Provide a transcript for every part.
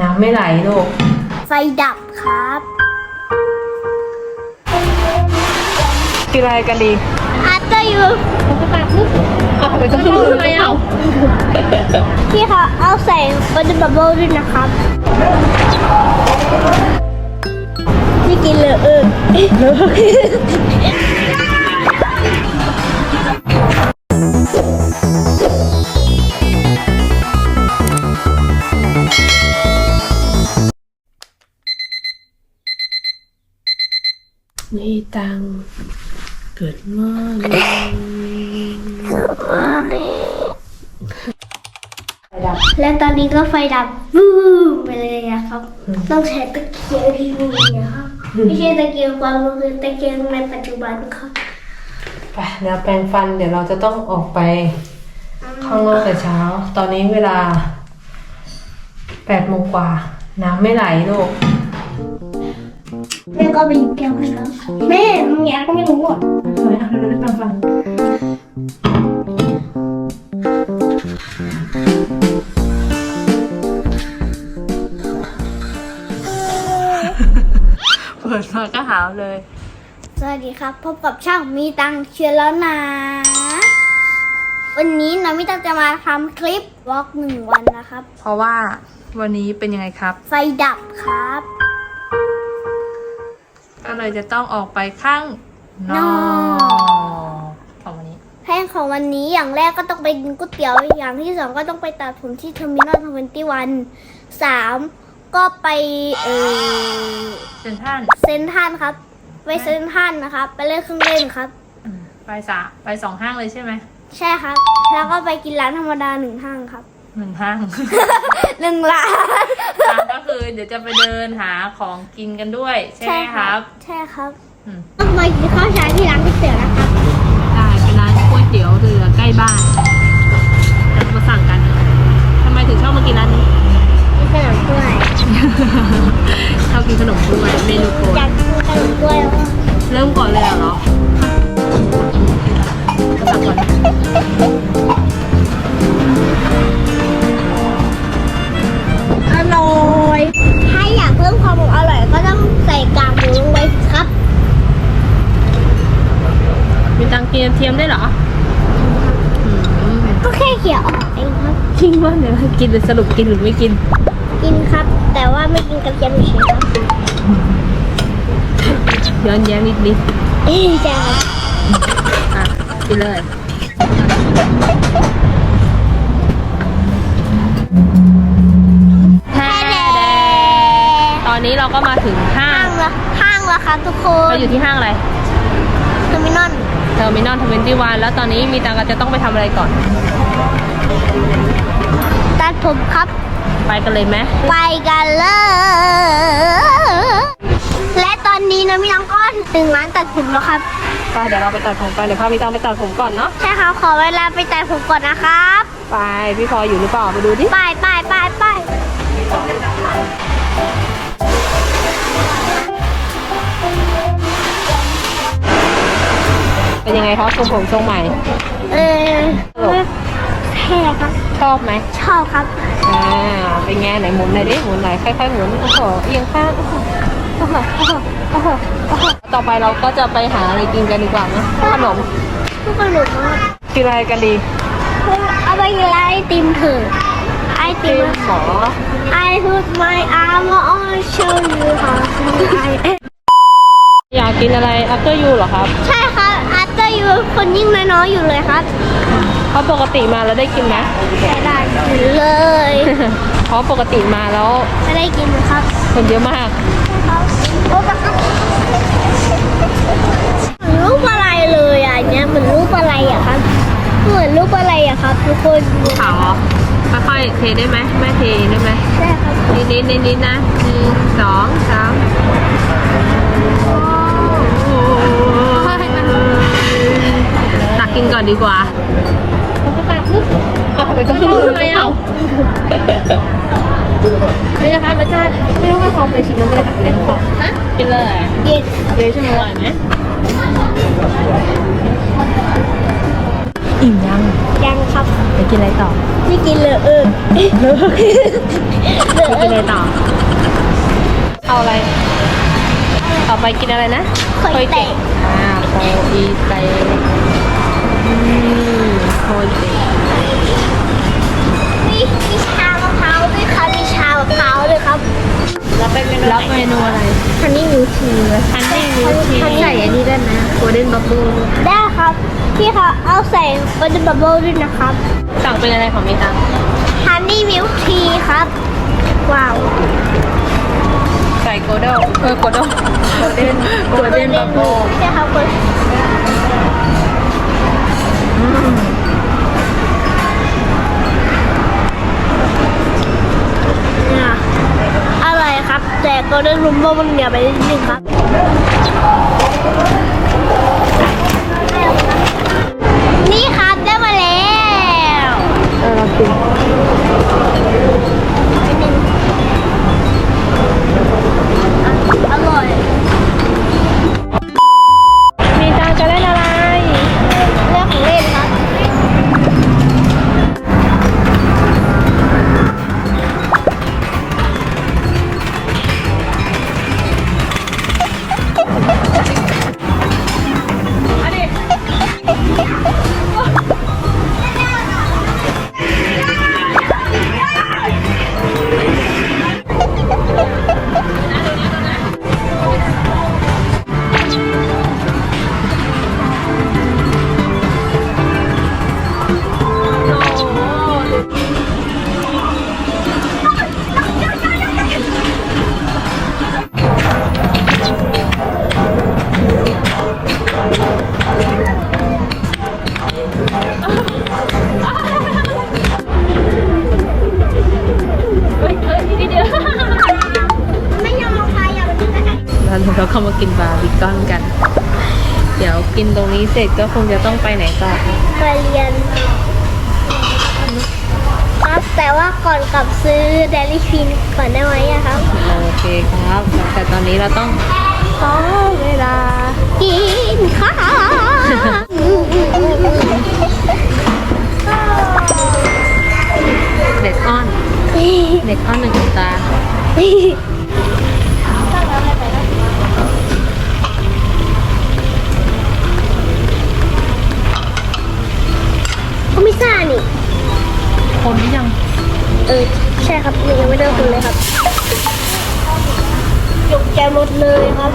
น้ำไม่ไหลลูก ไฟดับครับ กินอะไรกันดีอัตเตอร์ยูเอาไปก็รู้ทำไมเอาพี่คะเอาใส่บัตเตอร์บับเบิ้ลด้วยนะครับนี่กินเลยเออ เกิดมาเลยและตอนนี้ก็ไฟดับวูบไปเลยนะครับ ต้องใช้ตะเกียงที่มีนะครับไม่ใช่ตะเกียงความรู้คือตะเกียงในปัจจุบันครับไปเดี๋ยวแปรงฟันเดี๋ยวเราจะต้องออกไปข้างนอกแต่เช้า ตอนนี้เวลาแปดโมงกว่า น้ำไม่ไหลลูก แม่ก็ไปหยิบแก้วให้ครับแม่มึงอยากก็ไม่รู้อะ สวยเอาเราได้แปรงฟันเปิดมาก็หาวเลย สวัสดีครับ พบกับช่างมีตังค์เชียร์แล้วนะ วันนี้น้องมีตังค์จะมาทำคลิปวอล์กหนึ่งวันนะครับ เพราะว่าวันนี้เป็นยังไงครับ ไฟดับครับ ก็เลยจะต้องออกไปข้าง นนออกกของวันนี้แผนของวันนี้อย่างแรกก็ต้องไปกินก๋วยเตี๋ยวอย่างที่สองก็ต้องไปตัดผมที่เทอร์มินอลทเวนตี้วันสามก็ไปเออเซนท่านเซนทรันครับ ไปเซนทรันนะครับ ไปเล่นเครื่องเล่นครับอืมไปสามไปสองห้างเลยใช่ไหมใช่ครับ แล้วก็ไปกินร้านธรรมดาหนึ่งห้างครับหนึ่งห้างหนึ่งร้านร้านก็คือเดี๋ยวจะไปเดินหาของกินกันด้วย ใช่ไหมครับ ใช่ครับอืม ต้องมากินข้าวเช้าที่ร้านก๋วยเตี๋ยวนะครับได้เป็นร้านก๋วยเตี๋ยวเรือใกล้บ้านเรามาสั่งกันทำไมถึงชอบมากินร้านนี้มีขนมกล้วยชอบกินขนมด้วยเมนูโปรอดยากกินขนมกล้วยว่าเริ่มก่อนเลยเหรอ กินกระเทียมได้วยเหรออืมก็แค่เขี่ยออกเองครับจริงว่าเนี่ยกินหรือสรุปกินหรือไม่กิน กินครับ แต่ว่าไม่กินกระเทียมเฉยๆครับย้อนแย้งนิดนิดเอ้ยใช่ครับๆอะกินเลยแท้ตอนนี้เราก็มาถึงห้าห้างงละห้างละครับทุกคนเราอยู่ที่ห้างอะไรเทอร์มินอล เทอร์มินอลทเวนตี้วันแล้วตอนนี้มีตังก็จะต้องไปทำอะไรก่อน ตัดผมครับ ไปกันเลยไหมไปกันเลย และตอนนี้นะพี่น้องก็ถึงร้านตัดผมแล้วครับ ไปเดี๋ยวเราไปตัดผมไปเดี๋ยวพามีตังไปตัดผมก่อนเนาะใช่ครับขอเวลาไปตัดผมก่อนนะครับ ไปพี่พลอยอยู่หรือเปล่าไปดูดิ ไปไปไปไป เป็นยังไงครับทรงผมทรงใหม่เออแค่ครับ ชอบไหมชอบครับ อ่า เป็นไงไหนหมุนหน่อยดิ หมุนหน่อยค่อยๆหมุน โอ้โห เอียงข้าง โอ้โห โอ้โห โอ้โห โอ้โหโอ้โหต่อไปเราก็จะไปหาอะไรกินกันดีกว่านะขนมทุกคนหนุกมากกินอะไรกันดี เอาไปกินร้านไอติมเถอะไอติกิมนหมอ I put my arm on show you how to I อยากกินอะไร after you เหรอครับ ใช่ครับ after you คนยิ่งน้อยๆอยู่เลยครับเพราะปกติมาแล้วได้กินไหมไม่ได้กินเลยเพราะปกติมาแล้วไม่ได้กินครับ คนเยอะมากโอ้ครับเหมือนรูปอะไรเลยอะเนี่ยเหมือนรูปอะไรอะครับ เหมือนรูปอะไรอะครับ ทุกคนขาวเหรอค่อยๆเทได้ไหมแม่เทได้ไหมใช่ครับนิดนิดนิดนิดนะหนึ่งสองสาม ก่อนดีกว่าเอาไปก็ไม่รู้ทำไมอะนี่นะคะรสชาติไม่รู้ว่าของไปชิมแล้วไม่ได้เล่นของฮะกินเลยเย็นเลยใช่ไหมวันนี้อิ่มยังยังครับไปกินอะไรต่อไม่กินเลยเออเลิกินอะไรต่อ เอาอะไรต่อไปกินอะไรนะคอยเตะอ่าโคอีเตะ โคอีเตมีมีชามะพร้าวด้วยครับ มีชามะพร้าวด้วยครับรับเป็นเมนูรับเมนูอะไรฮันนี่มิวทีฮันนี่มิลชีใส่อันนี้ได้ไหมโกลเด้นบับเบิ้ลได้ครับ พี่คะเอาใส่บัตเตอร์บับเบิ้ลด้วยนะครับ สั่งเป็นอะไรของมิตังฮันนี่มิลทีครับ ว้าว ใส่โกลเด้นเออโกลเด้นโกลเด้นโกลเด้นบับเบิ้ลใช่ครับคุณเนี่ ครับแต่ก็ได้รุมว่ามันเหนียวไปนิดนึงครับ เราเข้ามากินบาร์บีคอนกัน เดี๋ยวกินตรงนี้เสร็จก็คงจะต้องไปไหนต่อไปเรียนครับแต่ว่าก่อนกลับซื้อเดลิฟินก่อนได้ไหมอะครับ โอเคครับ แต่ตอนนี้เราต้องขอเวลา กินข้าวเด็กอ้อน เด็กอ้อนหนึ่งดวงตา เออใช่ครับยังไม่ได้คนเลยครับยกแกหมดเลยครับ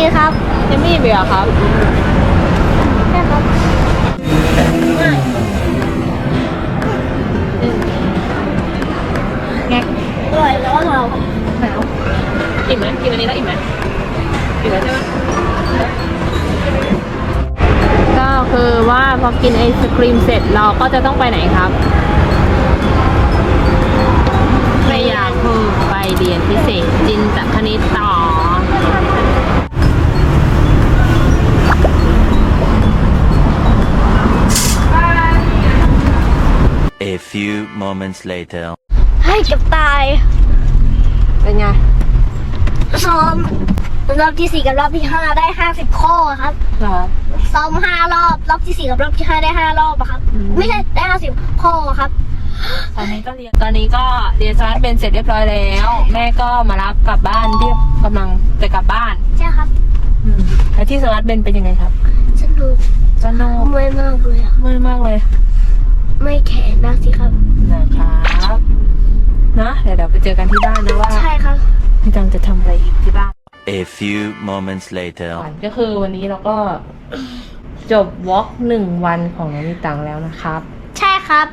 ดนนี่ควีนครับยังไม่เบื่อครับใช่ครับแงกอร่อยแล้วเราหนาวอิ่มไหมกินอันนี้แล้วอิ่มไหมอิ่มแล้วใช่ไหมก็คือว่าพอกินไอศครีมเสร็จเราก็จะต้องไปไหนครับไม่อยากคือไปเรียนพิเศษจินตคณิตต่อ A few moments later. ให้เกับตาย เป็นไง ซ้อม รอบที่สี่กับรอบที่ห้าได้ห้าสิบข้อครับ เหรอ ซ้อมห้ารอบ รอบที่สี่กับรอบที่ห้าได้ห้ารอบอะครับ อืม ไม่ใช่ได้ห้าสิบข้อครับ ตอนนี้ก็เรียน ตอนนี้ก็เรียนสมาร์ทเบนเสร็จเรียบร้อยแล้ว แม่ก็มารับกลับบ้านที่กำลังจะกลับบ้านใช่ครับอืมแล้วที่สมาร์ทเบนเป็นยังไงครับสนุกสนุกเมื่อยมากเลยอะมืดมากเลย ไม่แข็งนะสิครับ นะครับนะเดี๋ยวเราไปเจอกันที่บ้านนะว่าใช่ครับพี่จังจะทำอะไรอีกที่บ้าน A few moments later. ก็คือวันนี้เราก็ จบวอล์กหนึ่งวันของน้องมีตังแล้วนะครับ ใช่ครับ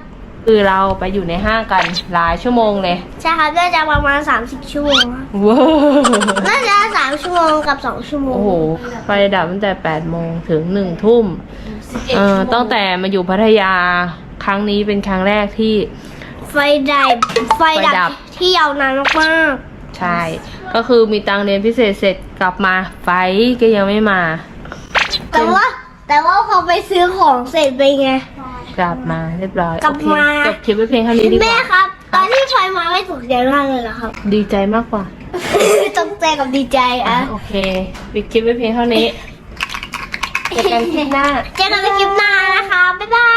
คือเราไปอยู่ในห้างกันหลายชั่วโมงเลยใช่ครับน่าจะประมาณสามสิบชั่วโมงครับว้าวน่าจะสามชั่วโมงกับสองชั่วโมง โอ้โหไฟดับตั้งแต่8โมงถึง1ทุ่ม เออตั้งแต่มาอยู่พัทยาครั้งนี้เป็นครั้งแรกที่ ไฟดับไฟไฟดัดับ บที่ยาวนานมากใช่ ก็คือมีตังเรียนพิเศษเสร็จกลับมาไฟก็ยังไม่มาแต่ว่า แต่ว่าพอไปซื้อของเสร็จไปนไง กลับมาเรียบร้อยกลับโอเคมาจบคลิปไว้เพียงเท่านี้ดีกแม่ว่า ครับ ตอนที่ไฟมาไม่ตกใจมากเลยเหรอครับ ดีใจมากกว่าตกใจกับดีใจอะอะโอเคปิดคลิปไว้เพียงเท่านี้ เจอกันคลิปหน้า เจอกันในคลิปหน้านะคะ บ๊ายบาย